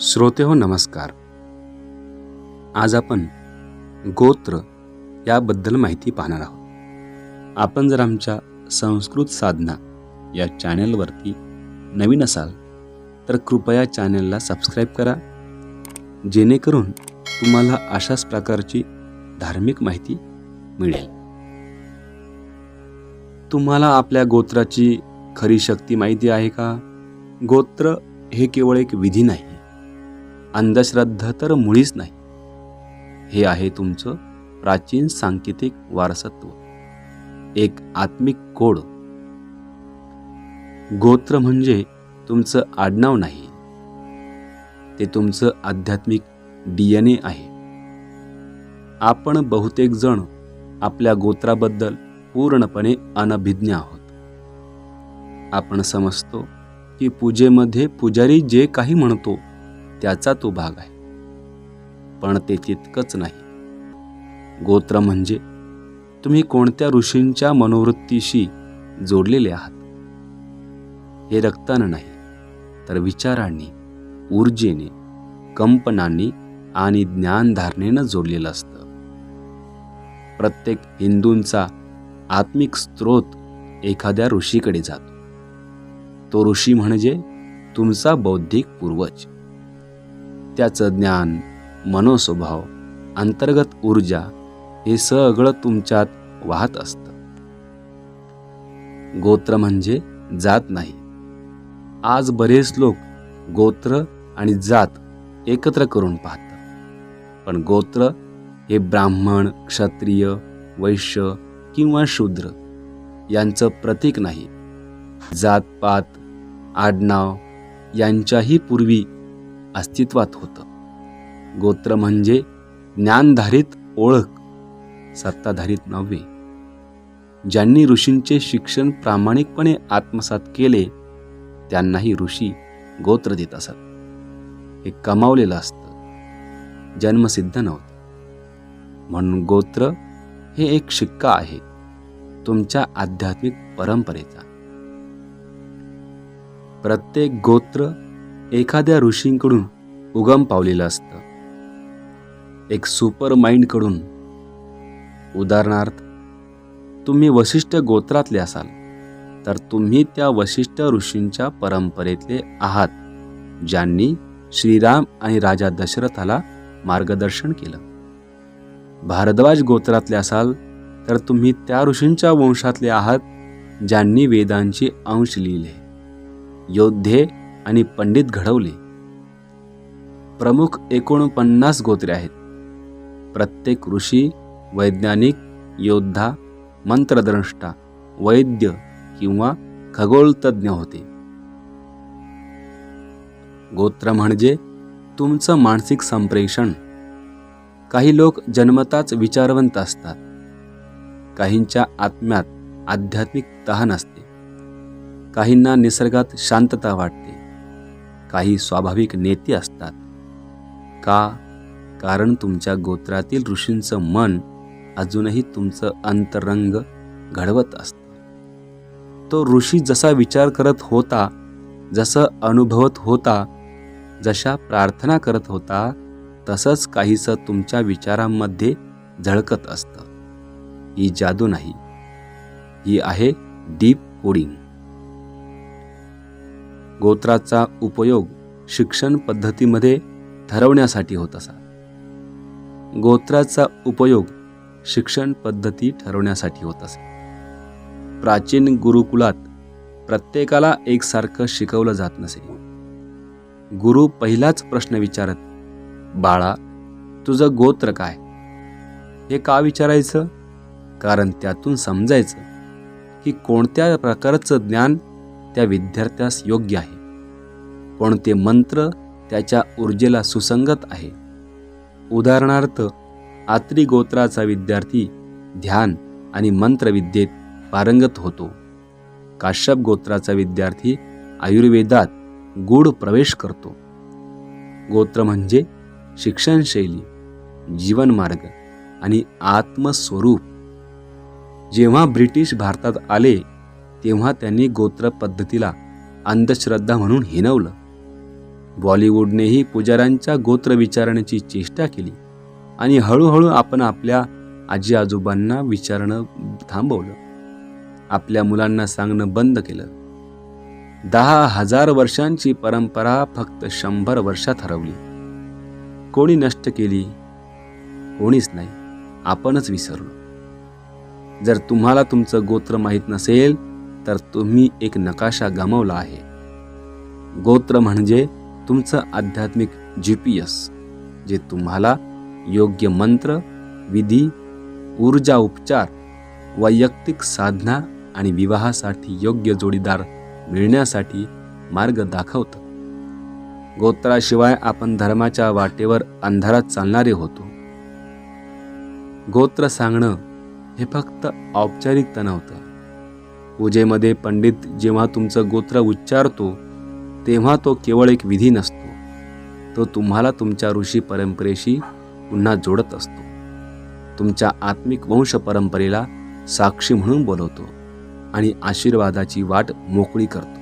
श्रोते हो नमस्कार. आज आपण गोत्र याबद्दल माहिती पाहणार आहोत. आपण जर आमच्या संस्कृत साधना या चॅनलवरती नवीन असाल तर कृपया चॅनलला सबस्क्राईब करा. जेणेकरून तुम्हाला अशाच प्रकारची धार्मिक माहिती मिळेल. तुम्हाला आपल्या गोत्राची खरी शक्ती माहिती आहे का? गोत्र हे केवळ एक विधी नाही अंधश्रद्धा तर मुळीच नाही. हे आहे तुमचं प्राचीन सांकेतिक वारसत्व. एक आत्मिक कोड. गोत्र म्हणजे तुमचं आडनाव नाही. ते तुमचं आध्यात्मिक डी एन ए आहे. आपण बहुतेक जण आपल्या गोत्राबद्दल पूर्णपणे अनभिज्ञ आहोत. आपण समजतो की पूजेमध्ये पुजारी जे काही म्हणतो त्याचा तो भाग आहे. पण ते तितकंच नाही. गोत्र म्हणजे तुम्ही कोणत्या ऋषींच्या मनोवृत्तीशी जोडलेले आहात? हे रक्तानं नाही तर विचारांनी ऊर्जेने कंपनांनी आणि ज्ञानधारणेनं जोडलेलं असतं. प्रत्येक हिंदूंचा आत्मिक स्रोत एखाद्या ऋषीकडे जातो. तो ऋषी म्हणजे तुमचा बौद्धिक पूर्वज. त्याचं ज्ञान मनोस्वभाव अंतर्गत ऊर्जा हे सगळं तुमच्यात वाहत असतं. गोत्र म्हणजे जात नाही. आज बरेच लोक गोत्र आणि जात एकत्र करून पाहतात. पण गोत्र हे ब्राह्मण क्षत्रिय वैश्य किंवा शूद्र यांचं प्रतीक नाही. जातपात आडनाव यांच्याही पूर्वी अस्तित्वात होतं. गोत्र म्हणजे ज्ञानधारित ओळख सत्ताधारित नव्हे. ज्यांनी ऋषींचे शिक्षण प्रामाणिकपणे आत्मसात केले त्यांनाही ऋषी गोत्र देत असत. हे कमावलेलं असतं. जन्मसिद्ध नव्हतं. म्हणून गोत्र हे एक शिक्का आहे तुमच्या आध्यात्मिक परंपरेचा. प्रत्येक गोत्र एखाद्या ऋषींकडून उगम पावलेलं असतं. एक सुपर माइंडकडून. उदाहरणार्थ तुम्ही वशिष्ठ गोत्रातले असाल तर तुम्ही त्या वशिष्ठ ऋषींच्या परंपरेतले आहात ज्यांनी श्रीराम आणि राजा दशरथाला मार्गदर्शन केलं. भारद्वाज गोत्रातले असाल तर तुम्ही त्या ऋषींच्या वंशातले आहात ज्यांनी वेदांची अंश लिहिले. योद्धे आणि पंडित घडवले. प्रमुख एकोणपन्नास गोत्रे आहेत. प्रत्येक ऋषी वैज्ञानिक योद्धा मंत्रद्रष्टा वैद्य किंवा खगोलतज्ञ होते. गोत्र म्हणजे तुमचं मानसिक संप्रेषण. काही लोक जन्मताच विचारवंत असतात. काहींच्या आत्म्यात आध्यात्मिक तहान असते. काहींना निसर्गात शांतता वाटते. काही स्वाभाविक नेते असतात. का? कारण तुमच्या गोत्रातील ऋषींचं मन अजूनही तुमचं अंतरंग घडवत असतं. तो ऋषी जसा विचार करत होता जसं अनुभवत होता जशा प्रार्थना करत होता तसंच काहीसं तुमच्या विचारांमध्ये झळकत असतं. ही जादू नाही. ही आहे डीप कोडिंग. गोत्राचा उपयोग शिक्षण पद्धतीमध्ये ठरवण्यासाठी होत असा. गोत्राचा उपयोग शिक्षण पद्धती ठरवण्यासाठी होत असे. प्राचीन गुरुकुलात प्रत्येकाला एकसारखं शिकवलं जात नसे. गुरु पहिलाच प्रश्न विचारत बाळा तुझं गोत्र काय? हे का विचारायचं? कारण त्यातून समजायचं की कोणत्या प्रकारचं ज्ञान त्या विद्यार्थ्यास योग्य आहे. कोणते मंत्र त्याच्या ऊर्जेला सुसंगत आहे. उदाहरणार्थ आत्री गोत्राचा विद्यार्थी ध्यान आणि मंत्रविद्येत पारंगत होतो. काश्यप गोत्राचा विद्यार्थी आयुर्वेदात गूढ प्रवेश करतो. गोत्र म्हणजे शिक्षणशैली जीवनमार्ग आणि आत्मस्वरूप. जेव्हा ब्रिटिश भारतात आले तेव्हा त्यांनी गोत्र पद्धतीला अंधश्रद्धा म्हणून हिनवलं. बॉलिवूडनेही पुजाऱ्यांच्या गोत्र विचारण्याची चेष्टा केली आणि हळूहळू आपण आपल्या आजी आजोबांना विचारणं थांबवलं. आपल्या मुलांना सांगणं बंद केलं. दहा हजार वर्षांची परंपरा फक्त शंभर वर्षात हरवली. कोणी नष्ट केली? कोणीच नाही. आपणच विसरलो. जर तुम्हाला तुमचं गोत्र माहीत नसेल तर तुम्ही एक नकाशा गमावला आहे. गोत्र म्हणजे तुमचं आध्यात्मिक जी पी एस जे तुम्हाला योग्य मंत्र विधी ऊर्जा उपचार वैयक्तिक साधना आणि विवाहासाठी योग्य जोडीदार मिळण्यासाठी मार्ग दाखवतं. गोत्राशिवाय आपण धर्माच्या वाटेवर अंधारात चालणारे होतो. गोत्र सांगणं हे फक्त औपचारिकता नव्हतं पूजेमध्ये पंडित जेव्हा तुमचं गोत्र उच्चारतो तेव्हा तो केवळ एक विधी नसतो. तो तुम्हाला तुमच्या ऋषी परंपरेशी पुन्हा जोडत असतो. तुमच्या आत्मिक वंश परंपरेला साक्षी म्हणून बोलवतो आणि आशीर्वादाची वाट मोकळी करतो.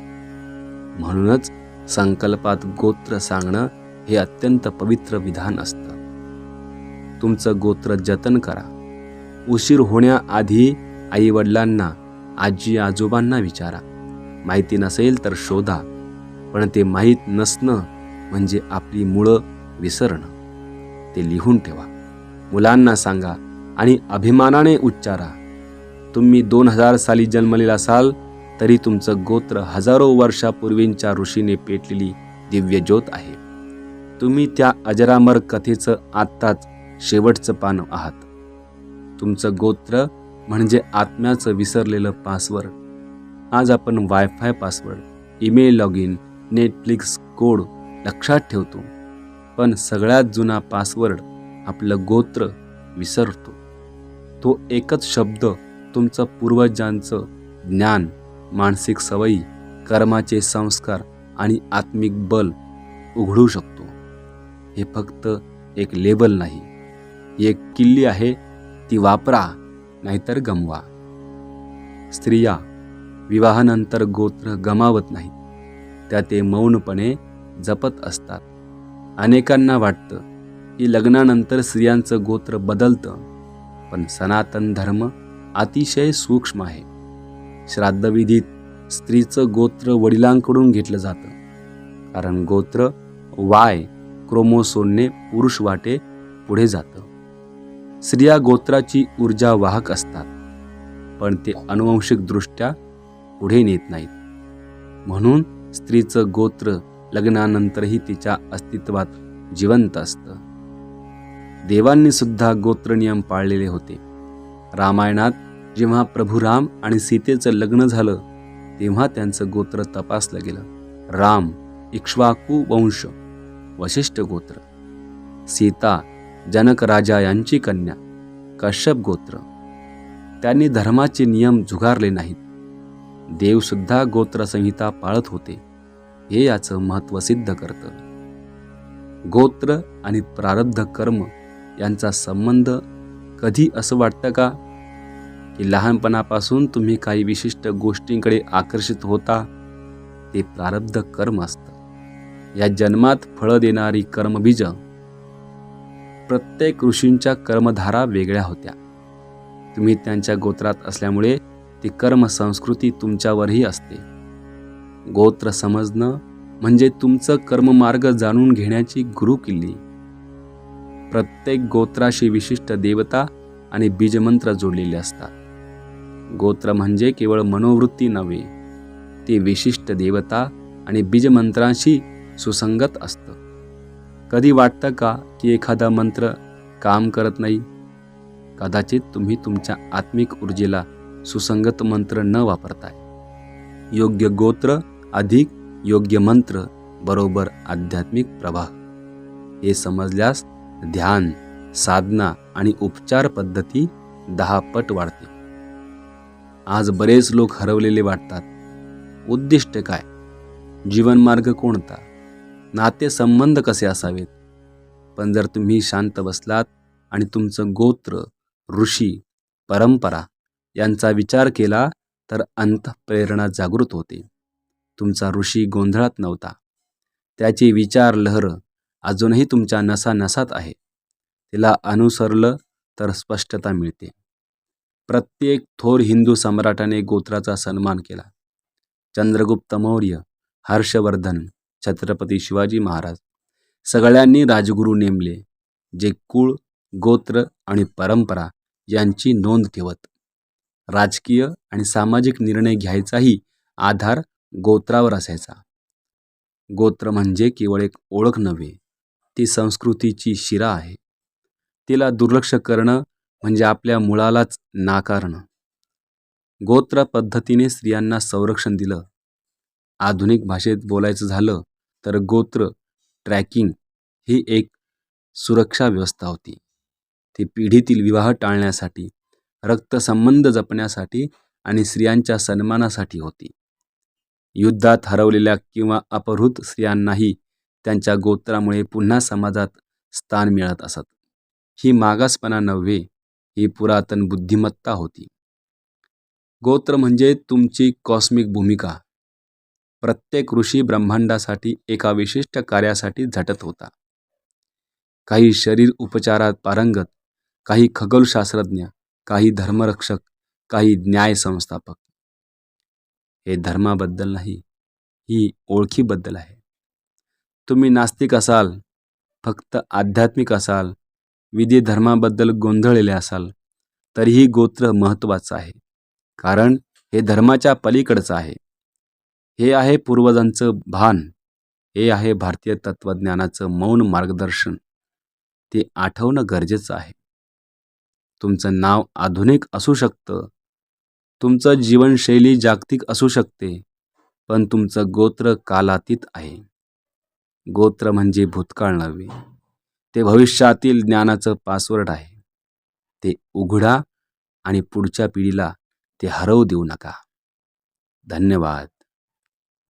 म्हणूनच संकल्पात गोत्र सांगणं हे अत्यंत पवित्र विधान असतं. तुमचं गोत्र जतन करा. उशीर होण्याआधी आईवडिलांना आजी आजोबांना विचारा. माहिती नसेल तर शोधा. पण ते माहीत नसणं म्हणजे आपली मुळं विसरणं. ते लिहून ठेवा. मुलांना सांगा आणि अभिमानाने उच्चारा. तुम्ही दोन हजार साली जन्मलेला असाल तरी तुमचं गोत्र हजारो वर्षापूर्वींच्या ऋषीने पेटलेली दिव्य ज्योत आहे. तुम्ही त्या अजरामर कथेचं आत्ताच शेवटचं पान आहात. तुमचं गोत्र म्हणजे आत्म्याचं विसरलेलं पासवर्ड आज आपण wifi password email log in Netflix code लक्षात ठेवतो. पण सगळ्यात जुना पासवर्ड आपलं गोत्र विसरतो. तो एकच शब्द तुमचं पूर्वजांचं ज्ञान मानसिक सवयी कर्माचे संस्कार आणि आत्मिक बल उघडू शकतो. हे फक्त एक लेबल नाही. ही एक किल्ली आहे ती वापरा. नाहीतर गमवा. स्त्रिया विवाहानंतर गोत्र गमावत नाहीत. त्या ते मौनपणे जपत असतात. अनेकांना वाटतं की लग्नानंतर स्त्रियांचं गोत्र बदलतं पण सनातन धर्म अतिशय सूक्ष्म आहे. श्राद्धविधीत स्त्रीचं गोत्र वडिलांकडून घेतलं जातं. कारण गोत्र वाय क्रोमोसोनने पुरुष वाटे पुढे जातं. स्त्रिया गोत्राची ऊर्जा वाहक असतात पण ते अनुवंशिकदृष्ट्या पुढे नेत नाहीत. म्हणून स्त्रीचं गोत्र लग्नानंतरही तिच्या अस्तित्वात जिवंत असतं. देवांनी सुद्धा गोत्रनियम पाळलेले होते. रामायणात जेव्हा प्रभू राम आणि सीतेचं लग्न झालं तेव्हा त्यांचं गोत्र तपासलं गेलं. राम इक्ष्वाकू वंश वशिष्ठ गोत्र. सीता जनक राजा यांची कन्या कश्यप गोत्र. त्यांनी धर्माचे नियम झुगारले नाहीत. देवसुद्धा गोत्रसंहिता पाळत होते हे याचं महत्त्व सिद्ध करतं. गोत्र आणि प्रारब्ध कर्म यांचा संबंध कधी असं वाटतं का? की लहानपणापासून तुम्ही काही विशिष्ट गोष्टींकडे आकर्षित होता? ते प्रारब्ध कर्म असतं. या जन्मात फळं देणारी कर्मबीज प्रत्येक ऋषींच्या कर्मधारा वेगळ्या होत्या. तुम्ही त्यांच्या गोत्रात असल्यामुळे ती कर्मसंस्कृती तुमच्यावरही असते. गोत्र समजणं म्हणजे तुमचं कर्ममार्ग जाणून घेण्याची गुरुकिल्ली प्रत्येक गोत्राशी विशिष्ट देवता आणि बीजमंत्र जोडलेले असतात. गोत्र म्हणजे केवळ मनोवृत्ती नव्हे ते विशिष्ट देवता आणि बीजमंत्रांशी सुसंगत असतं. कधी वाटतं का की एखादा मंत्र काम करत नाही? कदाचित तुम्ही तुमच्या आत्मिक ऊर्जेला सुसंगत मंत्र न वापरताय. योग्य गोत्र अधिक योग्य मंत्र बरोबर आध्यात्मिक प्रवाह. हे समजल्यास ध्यान साधना आणि उपचार पद्धती दहा पट वाढते आज बरेच लोक हरवलेले वाटतात उद्दिष्ट काय? जीवनमार्ग कोणता? नातेसंबंध कसे असावेत? पण जर तुम्ही शांत बसलात आणि तुमचं गोत्र ऋषी परंपरा यांचा विचार केला तर अंतप्रेरणा जागृत होते. तुमचा ऋषी गोंधळात नव्हता. त्याची विचार लहर अजूनही तुमच्या नसानसात आहे. तिला अनुसरलं तर स्पष्टता मिळते. प्रत्येक थोर हिंदू सम्राटाने गोत्राचा सन्मान केला. चंद्रगुप्त मौर्य हर्षवर्धन छत्रपती शिवाजी महाराज. सगळ्यांनी राजगुरू नेमले जे कुळ गोत्र आणि परंपरा यांची नोंद ठेवत. राजकीय आणि सामाजिक निर्णय घ्यायचाही आधार गोत्रावर असायचा. गोत्र म्हणजे केवळ एक ओळख नव्हे ती संस्कृतीची शिरा आहे. तिला दुर्लक्ष करणं म्हणजे आपल्या मुळालाच नाकारणं. गोत्र पद्धतीने स्त्रियांना संरक्षण दिलं. आधुनिक भाषेत बोलायचं झालं तर गोत्र ट्रॅकिंग ही एक सुरक्षा व्यवस्था होती. ती पिढीतील विवाह टाळण्यासाठी रक्तसंबंध जपण्यासाठी आणि स्त्रियांच्या सन्मानासाठी होती. युद्धात हरवलेल्या किंवा अपहृत स्त्रियांनाही त्यांच्या गोत्रामुळे पुन्हा समाजात स्थान मिळत असत. ही मागासपणा नव्हे ही पुरातन बुद्धिमत्ता होती. गोत्र म्हणजे तुमची कॉस्मिक भूमिका. प्रत्येक ऋषी ब्रह्मांडासाठी एका विशिष्ट कार्यासाठी झटत होता. काही शरीर उपचारात पारंगत काही खगोलशास्त्रज्ञ काही धर्मरक्षक काही न्याय संस्थापक. हे धर्माबद्दल नाही ही ओळखीबद्दल आहे. तुम्ही नास्तिक असाल फक्त आध्यात्मिक असाल विधी धर्माबद्दल गोंधळलेले असाल तरीही गोत्र महत्त्वाचं आहे. कारण हे धर्माच्या पलीकडचं आहे. हे आहे पूर्वजांचं भान. हे आहे भारतीय तत्त्वज्ञानाचं मौन मार्गदर्शन. ते आठवणं गरजेचं आहे. तुमचं नाव आधुनिक असू शकतं. तुमचं जीवनशैली जागतिक असू शकते. पण तुमचं गोत्र कालातीत आहे. गोत्र म्हणजे भूतकाळ नव्हे. ते भविष्यातील ज्ञानाचं पासवर्ड आहे. ते उघडा आणि पुढच्या पिढीला ते हरवू देऊ नका. धन्यवाद.